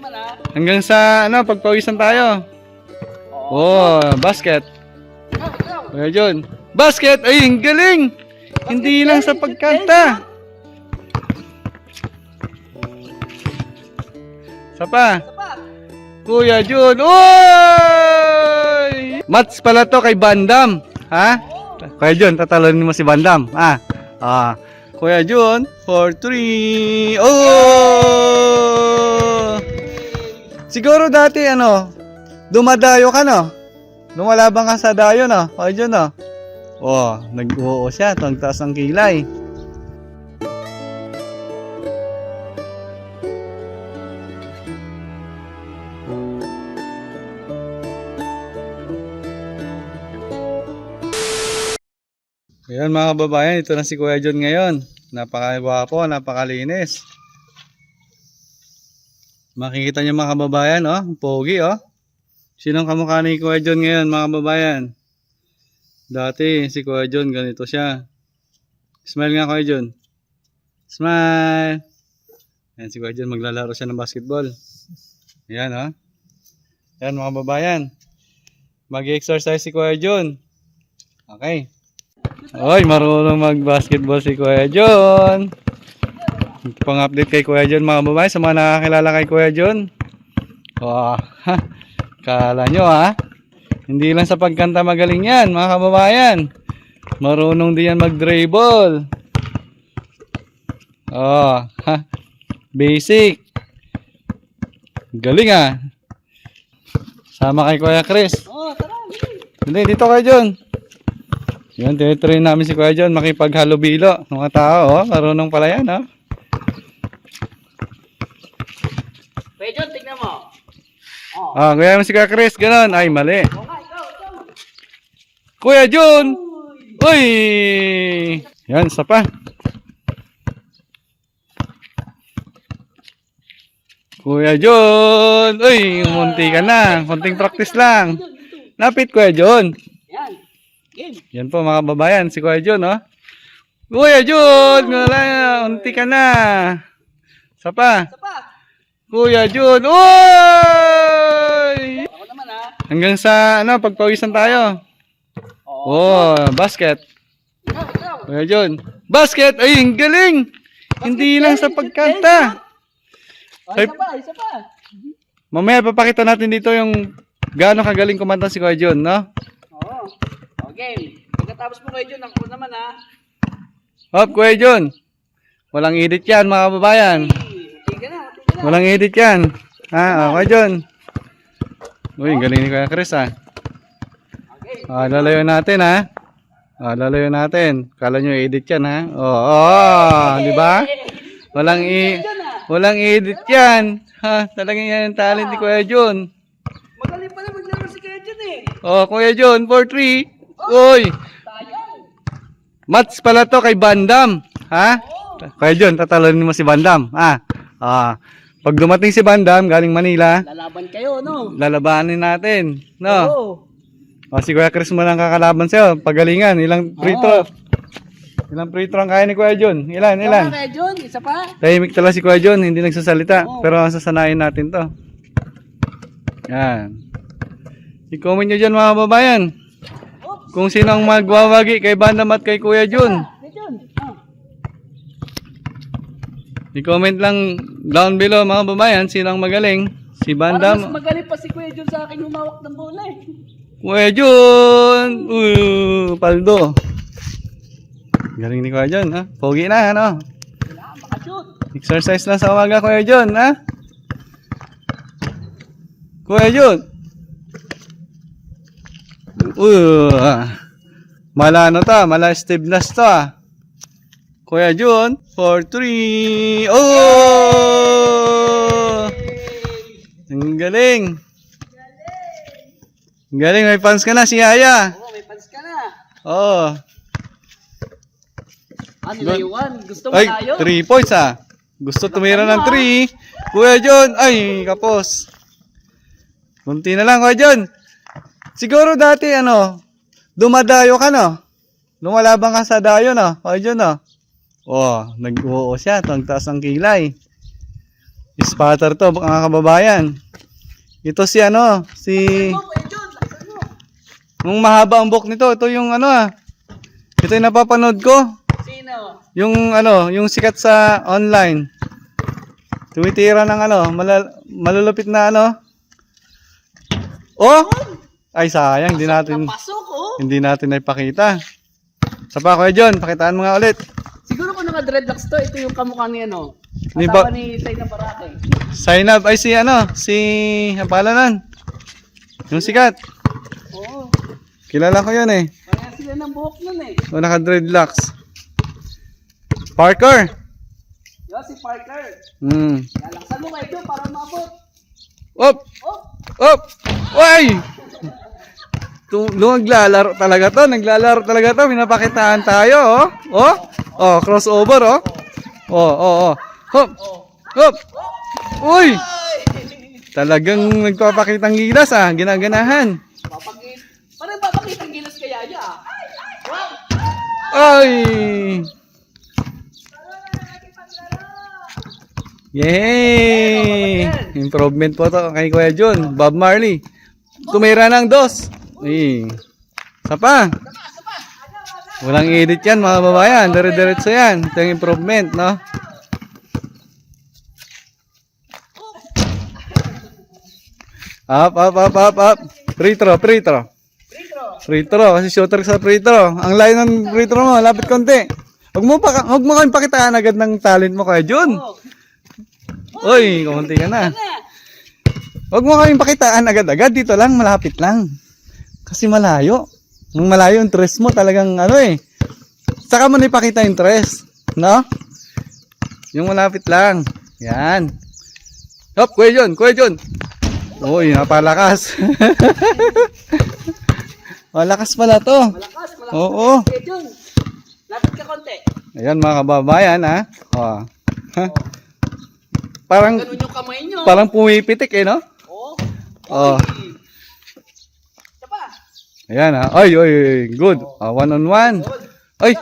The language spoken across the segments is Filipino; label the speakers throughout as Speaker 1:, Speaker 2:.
Speaker 1: naman ah.
Speaker 2: Hanggang sa, ano, pagpawisan tayo. Oh, basket. Kuya John. Basket! Ay, ang galing! Hindi lang sa pagkanta. Sa pa. Kuya John. Oy! Mats pala to kay Bandam. Ha? Kuya John, tatalonin mo si Bandam. Ah. Ah. Kuya John, 4-3. Oh! Siguro dati ano, dumadayo ka no? Lumalabang ka sa dayo no? Kuya John no? Oh, nag-uo siya. Ang taas ng kilay. Ayan mga kababayan, ito na si Kuya John ngayon. Napakagwapo, napakalinis. Makikita niyo mga kababayan, oh, pogi, oh. Sinong kamukha ni Kuya John ngayon, mga kababayan? Dati, si Kuya John, ganito siya. Smile nga, Kuya John. Smile! Ayan, si Kuya John, maglalaro siya ng basketball. Ayan, oh. Ayan, mga kababayan. Mag-exercise si Kuya John. Okay. Oy, marunong mag-basketball si Kuya John. Pang-update kay Kuya John mga babae sa mga nakakilala kay Kuya John. Wow. ha, Kala nyo ha. Hindi lang sa pagkanta magaling yan mga kababayan. Marunong din yan mag-dribble. Oh, ha. Basic. Galing ah. Sama kay Kuya Chris.
Speaker 1: Oh, tara.
Speaker 2: Hindi, dito kayo John. Yan, tinitrain namin si Kuya John makipaghalubilo ng mga tao. Oh. Marunong pala yan, oh.
Speaker 1: John, tignan mo. Oh.
Speaker 2: Ah, kaya mo si Kuya Chris, ganun. Ay, mali.
Speaker 1: Oo nga, ikaw, ikaw.
Speaker 2: Kuya John! Uy! Yan, isa pa. Kuya John! Uy, munti ka na. Konting practice lang. Napit, Kuya John.
Speaker 1: Yan. Game.
Speaker 2: Yan po mga babayan, si Kuya John, oh. Kuya John! Wala, unti ka na. Isa pa.
Speaker 1: Isa pa.
Speaker 2: Kuya John! Uy!
Speaker 1: Ako naman ah.
Speaker 2: Hanggang sa, ano, pagpawisan tayo.
Speaker 1: Oo.
Speaker 2: Oh, basket.
Speaker 1: Ikaw, ikaw.
Speaker 2: Kuya John. Basket! Ay, ang galing! Hindi lang sa pagkanta.
Speaker 1: Oh,
Speaker 2: Ay-
Speaker 1: isa pa, isa pa.
Speaker 2: Mamaya papakita natin dito yung gaano kagaling kumanta si Kuya John, no?
Speaker 1: Oo. Game. Pagkatapos mo Kuya John, ako naman ah.
Speaker 2: Hop, Kuya John. Walang edit yan, mga kababayan.
Speaker 1: Na.
Speaker 2: Walang edit yan. Ha, oh, Kuya John. Uy, galing ni Kuya Chris, ha?
Speaker 1: Okay.
Speaker 2: Ah, lalayo natin, ha? Ah, lalayo natin. Kala nyo edit yan, ha? Oo, oh, di ba? Walang i... Walang edit yan. Ha, talagang yan ang talent ni Kuya John.
Speaker 1: Magaling pala maglaro si Kuya John eh.
Speaker 2: Oh, Kuya John, 4-3. Uy, mats pala to kay Bandam. Ha? Kuya John, tatalonin mo si Bandam. Ah, ah. Pag dumating si Bandam, galing Manila,
Speaker 1: Lalaban kayo, no?
Speaker 2: lalabanin natin. No?
Speaker 1: Oo.
Speaker 2: O, si Kuya Chris mo lang kakalaban sa'yo. Pagalingan, ilang free throw. Ilang free throw ang kaya ni Kuya John? Ilan, ilan?
Speaker 1: Kuya John, isa pa.
Speaker 2: Tahimik talaga si Kuya John, hindi nagsasalita.
Speaker 1: Oo.
Speaker 2: Pero sasanayin natin to. Yan. I-comment nyo dyan mga babayan.
Speaker 1: Oops.
Speaker 2: Kung sino ang magwawagi kay Bandam at kay Kuya John.
Speaker 1: Kuya John. Oh.
Speaker 2: I-comment lang down below mga babayan sino ang magaling. Si
Speaker 1: Parang mas magaling pa si Kuya John sa akin humawak ng bola eh.
Speaker 2: Kuya John! Uh, paldo. Galing ni Kuya John, ha? Pogi na, ano?
Speaker 1: Wala, makashoot.
Speaker 2: Exercise lang sa umaga, Kuya John, ha? Kuya John! Uh, mala ano to, mala stiffness to, ah. Kuya John, 4-3. Oh! Ang galing. Ang galing, may fans ka na, si Yaya.
Speaker 1: Oo, may fans ka na.
Speaker 2: Oh.
Speaker 1: Ah, nilayuan. Gusto mo
Speaker 2: Ay,
Speaker 1: tayo?
Speaker 2: 3 points ah. Gusto tumira ng 3. Kuya John, ay, kapos. Kunti na lang, Kuya John. Siguro dati, ano, dumadayo ka, no? Lumalabang ka sa dayo, no? Kuya John, no? Oh, nag-uo siya. Ang taas ng kilay. Spotter to, mga kababayan. Ito si ano, si... Nung mahaba ang buhok nito, ito yung ano ah. Ito yung napapanood ko.
Speaker 1: Sino?
Speaker 2: Yung ano, yung sikat sa online. Tumitira ng ano, malal- malulupit na ano. Oh! Ay sayang, hindi natin
Speaker 1: Napasok, oh.
Speaker 2: hindi natin naipakita. Sa pa Kuya John, pakitaan mo nga ulit.
Speaker 1: Naka-dreadlocks to, ito yung kamukha ni ano.
Speaker 2: Ni
Speaker 1: Asawa
Speaker 2: Ba-
Speaker 1: ni Say na Barake.
Speaker 2: Sign up ay si ano, si ang pangalan nun? Yung sikat.
Speaker 1: Oo.
Speaker 2: Kilala ko 'yun eh.
Speaker 1: Kaya sila ng buhok nun eh.
Speaker 2: O naka dreadlocks. Parker.
Speaker 1: Yo, si Parker.
Speaker 2: Hmm.
Speaker 1: Lalaksan mo kayo John para mabot.
Speaker 2: Op!
Speaker 1: Oh,
Speaker 2: Op! Uy! Naglalaro talaga to, naglalaro talaga to, pinapakitaan tayo, oh. Oh, oh, crossover, oh. Oh, oh, oh. Hop! Hop! Uy! Talagang nagpapakitang gilas, ah, ginaganahan.
Speaker 1: papakit. Parang papakit ang gilas kaya niya. ah.
Speaker 2: Ay! Yay! Improvement po to kay Kuya John. Bob Marley. Tumira ng dos. Ay. Isa pa. Walang edit yan mga babayan. Dire-diretso yan. Ito yung improvement, no? Up, up, up, up, up. Free throw, free throw. Free throw, kasi shooter sa free throw. Ang layo ng free throw mo, lapit konti. Huwag mo pa, huwag mo kayong pakitaan agad ng talent mo kay Jun. Uy, kumunti ka na. Huwag mo kayong pakitaan agad-agad. Dito lang, malapit lang. Kasi malayo. Yung malayo yung tres mo talagang ano eh. Saka mo na ipakita yung tres. No? Yung malapit lang. Yan. Hop, Kuya Jun, Kuya Jun. Uy, napalakas. Malakas pala to.
Speaker 1: Malakas, malakas.
Speaker 2: Oo.
Speaker 1: Kuya John, lapit ka konti.
Speaker 2: Ayan mga kababayan ha. Oh. Ha? Parang
Speaker 1: yung kamay nyo.
Speaker 2: parang pumipitik eh no?
Speaker 1: Oh.
Speaker 2: Oh.
Speaker 1: Oy.
Speaker 2: Ayan ha. Ay, ay, ay. Good. Ah, one on one. Ay.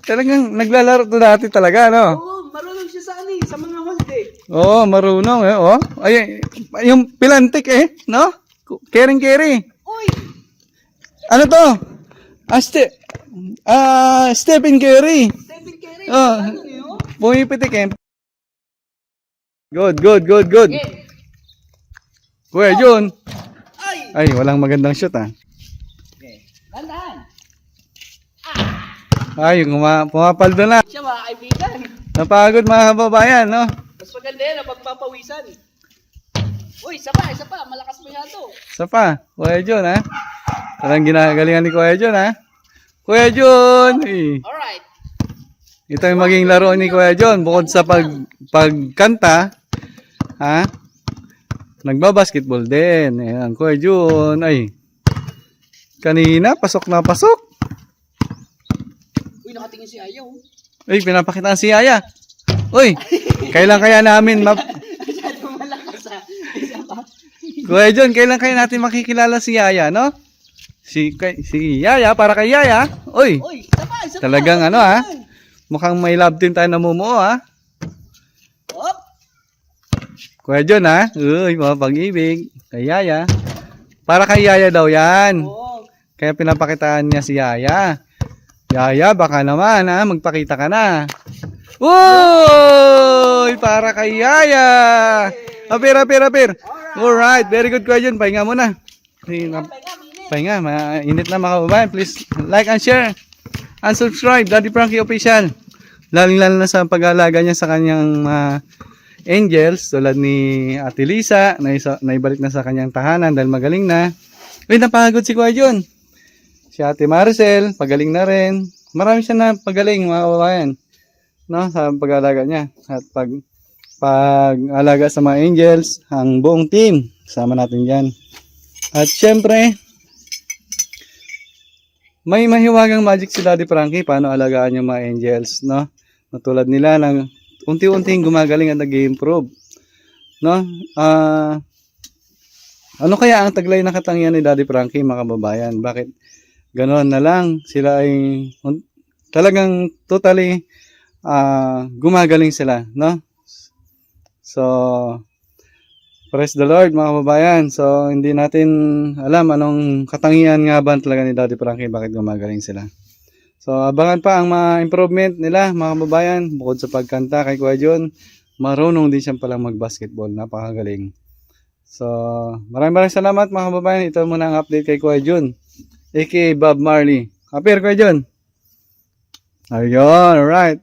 Speaker 2: Talagang naglalaro to dati talaga no.
Speaker 1: Oo, marunong siya sa ano eh, sa mga hold eh.
Speaker 2: Oo, marunong eh. Oh. Ay, yung pilantik eh, no? Caring carry.
Speaker 1: Uy!
Speaker 2: Ano to? Ah, ste ah, Stephen Curry.
Speaker 1: Stephen Curry.
Speaker 2: Oh.
Speaker 1: Ano yun?
Speaker 2: Pumipitik eh. Good, good, good, good.
Speaker 1: Game.
Speaker 2: Kuya Jun.
Speaker 1: Ay!
Speaker 2: Ay, walang magandang shoot ah.
Speaker 1: Okay. Dandahan.
Speaker 2: Ay, uma pumapaldo na.
Speaker 1: Siya mga kaibigan.
Speaker 2: Napagod mga kababayan, no?
Speaker 1: Mas maganda yan, pagpapawisan. Uy, isa pa, isa pa. Malakas mo yan to.
Speaker 2: Isa pa, Kuya Jun, ha? Parang ginagalingan ni Kuya Jun, ha? Kuya Jun! Eh,
Speaker 1: Alright.
Speaker 2: Ito yung maging laro ni Kuya Jun. Bukod sa pag, pagkanta, ha? Nagbabasketball din. Ayan, Kuya Jun. Ay, kanina, pasok na pasok.
Speaker 1: Uy, nakatingin si Ayaw.
Speaker 2: Uy, pinapakita si Aya. Uy, kailan kaya namin map...
Speaker 1: Masyado malakas ah. Isa pa.
Speaker 2: Kuya John, kailan kaya natin makikilala si Yaya, no? Si, kay, si Yaya, para kay Yaya. Uy,
Speaker 1: Uy, pa, isa pa.
Speaker 2: Talagang ano, ah. mukhang may love team tayo namumuo, ha?
Speaker 1: Hop.
Speaker 2: Kuya John, ha? Uy, mga pag-ibig. Kay Yaya. Para kay Yaya daw yan.
Speaker 1: Oo.
Speaker 2: Kaya pinapakitaan niya si Yaya. Yaya, baka naman, ha? Magpakita ka na. Uy! Para kay Yaya! Apir, apir, apir. Alright, very good John. Pahinga muna. Pahinga, mainit na mga kababayan. Please like and share and subscribe. Daddy Frankie Official. Laling-lalo na sa pag-aalaga niya sa kanyang mga angels tulad ni Ate Lisa na isa, naibalik na sa kanyang tahanan dahil magaling na. Uy, napagod si Kuya John. Si Ate Maricel, pagaling na rin. Marami siya na pagaling mga kababayan. No, sa pag-aalaga niya. At pag pag-alaga sa mga angels, ang buong team. Kasama natin yan. At syempre, may mahiwagang magic si Daddy Frankie paano alagaan yung mga angels, no? Natulad nila ng unti-unting gumagaling at nag-improve. No? Ah ano kaya ang taglay na katangian ni Daddy Frankie, mga kababayan? Bakit ganoon na lang? Sila ay talagang totally ah gumagaling sila, no? So, praise the Lord mga kababayan. So, hindi natin alam anong katangian nga ba talaga ni Daddy Frankie bakit gumagaling sila. So, abangan pa ang mga improvement nila mga kababayan. Bukod sa pagkanta kay Kuya John, marunong din siya palang mag-basketball. Napakagaling. So, maraming maraming salamat mga kababayan. Ito muna ang update kay Kuya John, aka Bob Marley. Kapir, Kuya John. Ayun, alright.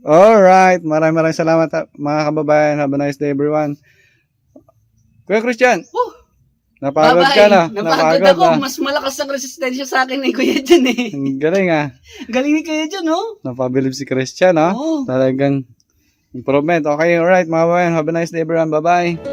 Speaker 2: Alright, maraming maraming salamat mga kababayan. Have a nice day everyone. Kuya Christian,
Speaker 1: Oh,
Speaker 2: napagod ka na.
Speaker 1: Napagod ako.
Speaker 2: na.
Speaker 1: Mas malakas ang resistensya sa akin ni Kuya John eh.
Speaker 2: Ang galing ah.
Speaker 1: Galing ni Kuya John, oh.
Speaker 2: Napabilib si Christian ah.
Speaker 1: Oo.
Speaker 2: Talagang improvement. Okay, alright mga kababayan. Have a nice day everyone. Bye-bye.